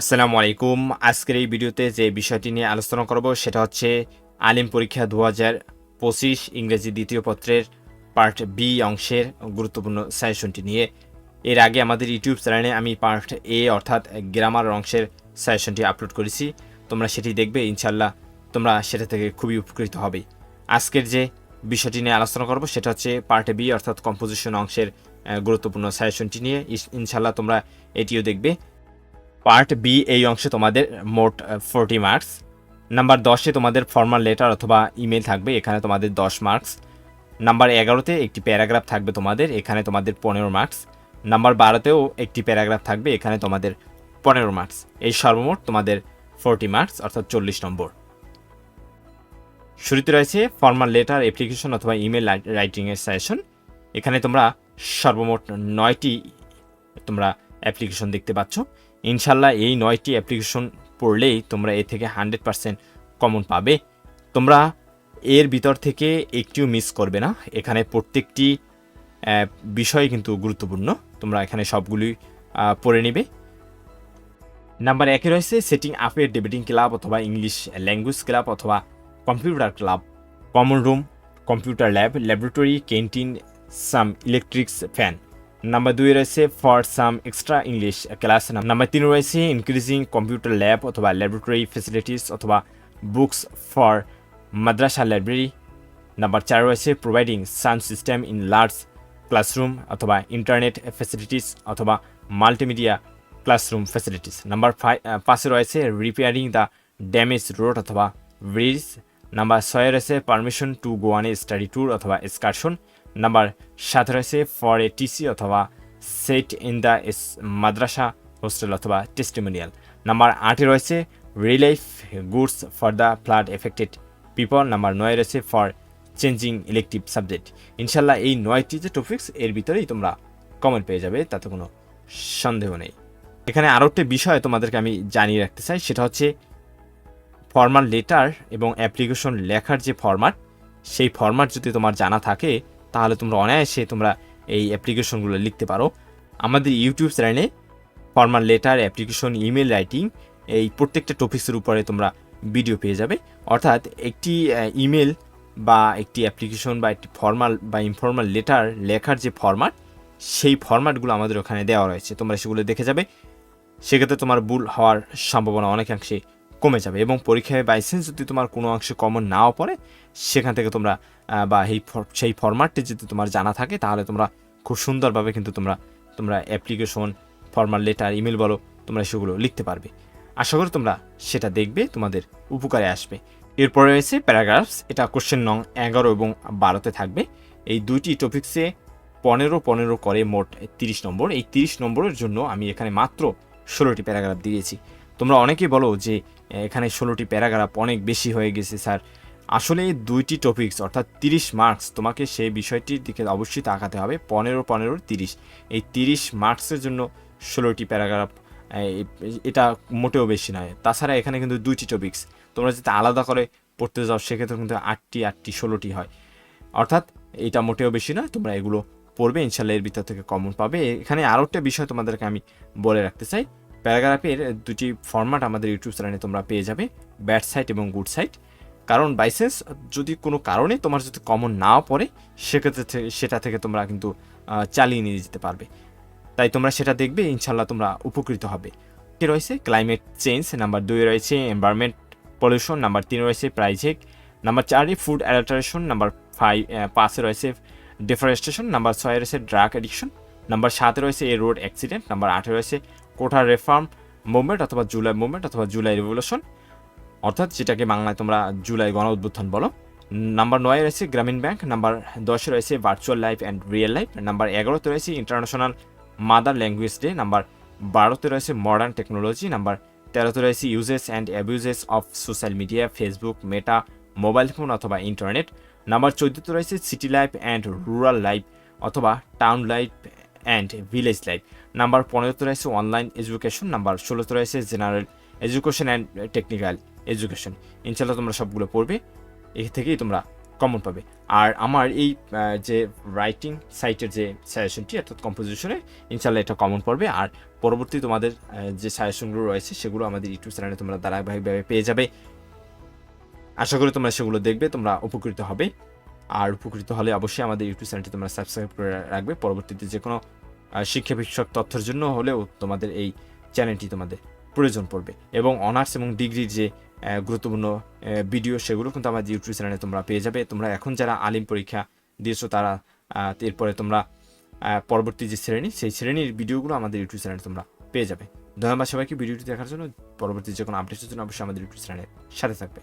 আসসালামু আলাইকুম। আজকের এই ভিডিওতে যে বিষয়টি নিয়ে আলোচনা করব, সেটা হচ্ছে আলিম পরীক্ষা দু হাজার পঁচিশ ইংরেজি দ্বিতীয় পত্রের পার্ট বি অংশের গুরুত্বপূর্ণ সাজেশনটি নিয়ে। এর আগে আমাদের ইউটিউব চ্যানেলে আমি পার্ট এ অর্থাৎ গ্রামার অংশের সাজেশনটি আপলোড করেছি। তোমরা সেটি দেখবে ইনশাল্লাহ তোমরা সেটা থেকে খুবই উপকৃত হবে। আজকের যে বিষয়টি নিয়ে আলোচনা করব, সেটা হচ্ছে পার্ট বি অর্থাৎ কম্পোজিশন অংশের গুরুত্বপূর্ণ সাজেশনটি নিয়ে। ইনশাল্লাহ তোমরা এটিও দেখবে। পার্ট বি এই অংশে তোমাদের মোট ফোরটি মার্কস নাম্বার দশে তোমাদের ফর্মাল লেটার অথবা ইমেল থাকবে, এখানে তোমাদের দশ মার্কস নাম্বার এগারোতে একটি প্যারাগ্রাফ থাকবে তোমাদের, এখানে তোমাদের পনেরো মার্কস নাম্বার বারোতেও একটি প্যারাগ্রাফ থাকবে, এখানে তোমাদের পনেরো মার্কস এই সর্বমোট তোমাদের ফোরটি মার্কস অর্থাৎ চল্লিশ নম্বর। শুরুতে রয়েছে ফর্মাল লেটার অ্যাপ্লিকেশন অথবা ইমেল রাইটিংয়ের সেশন এখানে তোমরা সর্বমোট নয়টি তোমরা অ্যাপ্লিকেশন দেখতে পাচ্ছ। ইনশাল্লাহ এই নয়টি অ্যাপ্লিকেশন পড়লেই তোমরা এ থেকে হান্ড্রেড পারসেন্ট কমন পাবে। তোমরা এর ভিতর থেকে একটিও মিস করবে না। এখানে প্রত্যেকটি বিষয় কিন্তু গুরুত্বপূর্ণ। তোমরা এখানে সবগুলি পড়ে নেবে। নাম্বার একে রয়েছে সেটিং আপের ডেবিটিং ক্লাব অথবা ইংলিশ ল্যাঙ্গুয়েজ ক্লাব অথবা computer club common room computer lab laboratory canteen some electrics fan number দুই রয়েছে for some extra English class number তিন রয়েছে ইনক্রিজিং কম্পিউটার ল্যাব অথবা ল্যাবরেটরি ফেসিলিটিস অথবা books for madrasa library number চার রয়েছে providing sound system in large classroom অথবা internet facilities অথবা মাল্টিমিডিয়া ক্লাসরুম ফেসিলিটিস নাম্বার পাঁচে রয়েছে রিপেয়ারিং দ্য ড্যামেজ রোড অথবা ব্রিজ নাম্বার ছয়ে রয়েছে permission to go on a study tour অথবা এক্সকারশন নাম্বার সাত রয়েছে ফর এ টিসি অথবা সেট ইন দ্য এস মাদ্রাসা হোস্টেল অথবা টেস্টিমোনিয়াল। নাম্বার আটে রয়েছে relief goods for the flood affected people. Number নয় রয়েছে ফর চেঞ্জিং ইলেকটিভ সাবজেক্ট। ইনশাল্লাহ এই নয়টি যে টপিক্স, এর ভিতরেই তোমরা কমেন্ট পেয়ে যাবে, তাতে কোনো সন্দেহ নেই। এখানে আরও একটি বিষয় তোমাদেরকে আমি জানিয়ে রাখতে চাই, সেটা হচ্ছে ফর্মাল লেটার এবং অ্যাপ্লিকেশন লেখার যে ফরম্যাট সেই ফরম্যাট যদি তোমার জানা থাকে তাহলে তোমরা অনায়াসে তোমরা এই অ্যাপ্লিকেশনগুলো লিখতে পারো। আমাদের ইউটিউব চ্যানেলে formal letter, application, email writing এই প্রত্যেকটা টপিক্সের উপরে তোমরা ভিডিও পেয়ে যাবে। অর্থাৎ একটি ইমেল বা একটি অ্যাপ্লিকেশন বা একটি ফর্মাল বা ইনফর্মাল লেটার লেখার যে ফরম্যাট সেই ফরম্যাটগুলো আমাদের ওখানে দেওয়া রয়েছে। তোমরা সেগুলো দেখে যাবে। সেক্ষেত্রে তোমার ভুল হওয়ার সম্ভাবনা অনেকাংশে কমে যাবে এবং পরীক্ষায় বাইসেন্স যদি তোমার কোনো অংশে কমন নাও পড়ে, সেখান থেকে তোমরা বা এই সেই ফরম্যাটটি যদি তোমার জানা থাকে, তাহলে তোমরা খুব সুন্দরভাবে কিন্তু তোমরা তোমরা অ্যাপ্লিকেশন ফর্মাল লেটার ইমেল বলো, তোমরা সেগুলো লিখতে পারবে। আশা করি তোমরা সেটা দেখবে, তোমাদের উপকারে আসবে। এরপরে রয়েছে প্যারাগ্রাফস এটা কোশ্চেন নং এগারো এবং বারোতে থাকবে। এই দুইটি টপিক্সে পনেরো পনেরো করে মোট তিরিশ নম্বর। এই তিরিশ নম্বরের জন্য আমি এখানে মাত্র ষোলোটি প্যারাগ্রাফ দিয়েছি। তোমরা অনেকেই বলো যে এখানে ষোলোটি প্যারাগ্রাফ অনেক বেশি হয়ে গেছে, স্যার। আসলে এই দুইটি টপিকস অর্থাৎ তিরিশ মার্কস তোমাকে সেই বিষয়টির দিকে অবশ্যই তাকাতে হবে। পনেরো পনেরো তিরিশ। এই তিরিশ মার্কসের জন্য ষোলোটি প্যারাগ্রাফ এটা মোটেও বেশি নয়। তাছাড়া এখানে কিন্তু দুইটি টপিক্স তোমরা যদি আলাদা করে পড়তে যাও, সেক্ষেত্রে কিন্তু আটটি আটটি, ষোলোটি হয়। অর্থাৎ এটা মোটেও বেশি নয়, তোমরা এগুলো পড়বে ইনশাল্লাহ এর ভিতর থেকে কমন পাবে। এখানে আরও একটা বিষয় তোমাদেরকে আমি বলে রাখতে চাই প্যারাগ্রাফের দুটি ফরম্যাট আমাদের ইউটিউব চ্যানেলে তোমরা পেয়ে যাবে ব্যাড সাইট এবং গুড সাইট কারণ বাইসেন্স যদি কোনো কারণে তোমার যদি কমন না পড়ে, সেক্ষেত্রে সেটা থেকে তোমরা কিন্তু চালিয়ে নিয়ে যেতে পারবে। তাই তোমরা সেটা দেখবে ইনশাল্লাহ তোমরা উপকৃত হবে। কি রয়েছে? ক্লাইমেট চেঞ্জ নাম্বার দুই রয়েছে এনভায়রনমেন্ট পলিউশন নাম্বার তিন রয়েছে প্রাইজেক নাম্বার চারে ফুড অ্যাডাল্টারেশন নাম্বার ফাইভ পাঁচে রয়েছে ডিফরেস্টেশন নাম্বার ছয় রয়েছে ড্রাগ অ্যাডিকশন নাম্বার সাতে রয়েছে এ রোড অ্যাক্সিডেন্ট নাম্বার আটে রয়েছে কোঠা রেফার্ম মুভমেন্ট অথবা জুলাই মুভমেন্ট অথবা জুলাই রেভলিউশন অর্থাৎ যেটাকে বাংলায় তোমরা জুলাই গণ উদ্বোধন বলো। নাম্বার নয় রয়েছে গ্রামীণ ব্যাংক নাম্বার দশে রয়েছে virtual life and real life number এগারোতে রয়েছে international mother language day number বারোতে রয়েছে মডার্ন টেকনোলজি নাম্বার তেরোতে রয়েছে uses and abuses of social media Facebook Meta mobile phone অথবা ইন্টারনেট নাম্বার চোদ্দোতে রয়েছে city life and rural life অথবা town life and village life number পনেরোতে রয়েছে অনলাইন এডুকেশন নাম্বার ষোলোতে রয়েছে general education and technical education ইনশাল্লাহ তোমরা সবগুলো পড়বে, এ থেকেই তোমরা কমন পাবে। আর আমার এই যে রাইটিং সাইটের যে সাজেশনটি অর্থাৎ কম্পোজিশনের ইনশাল্লাহ এটা কমন পড়বে। আর পরবর্তী তোমাদের যে সাজেশনগুলো রয়েছে, সেগুলো আমাদের ইউটিউব চ্যানেলে তোমরা ধারাবাহিকভাবে পেয়ে যাবে। আশা করি তোমরা সেগুলো দেখবে, তোমরা উপকৃত হবে। আর উপকৃত হলে অবশ্যই আমাদের ইউটিউব চ্যানেলটি তোমরা সাবস্ক্রাইব করে রাখবে। পরবর্তীতে যে কোনো শিক্ষা বিষয়ক তথ্যের জন্য হলেও তোমাদের এই চ্যানেলটি তোমাদের প্রয়োজন পড়বে। এবং অনার্স এবং ডিগ্রির যে গুরুত্বপূর্ণ ভিডিও সেগুলো কিন্তু আমাদের ইউটিউব চ্যানেলে তোমরা পেয়ে যাবে। তোমরা এখন যারা আলিম পরীক্ষা দিয়েছ তারা এরপরে তোমরা পরবর্তী যে শ্রেণি, সেই শ্রেণির ভিডিওগুলো আমাদের ইউটিউব চ্যানেলে তোমরা পেয়ে যাবে। ধন্যবাদ সবাইকে ভিডিওটি দেখার জন্য। পরবর্তী যে কোনো আপডেটের জন্য অবশ্যই আমাদের ইউটিউব চ্যানেলের সাথে থাকবে।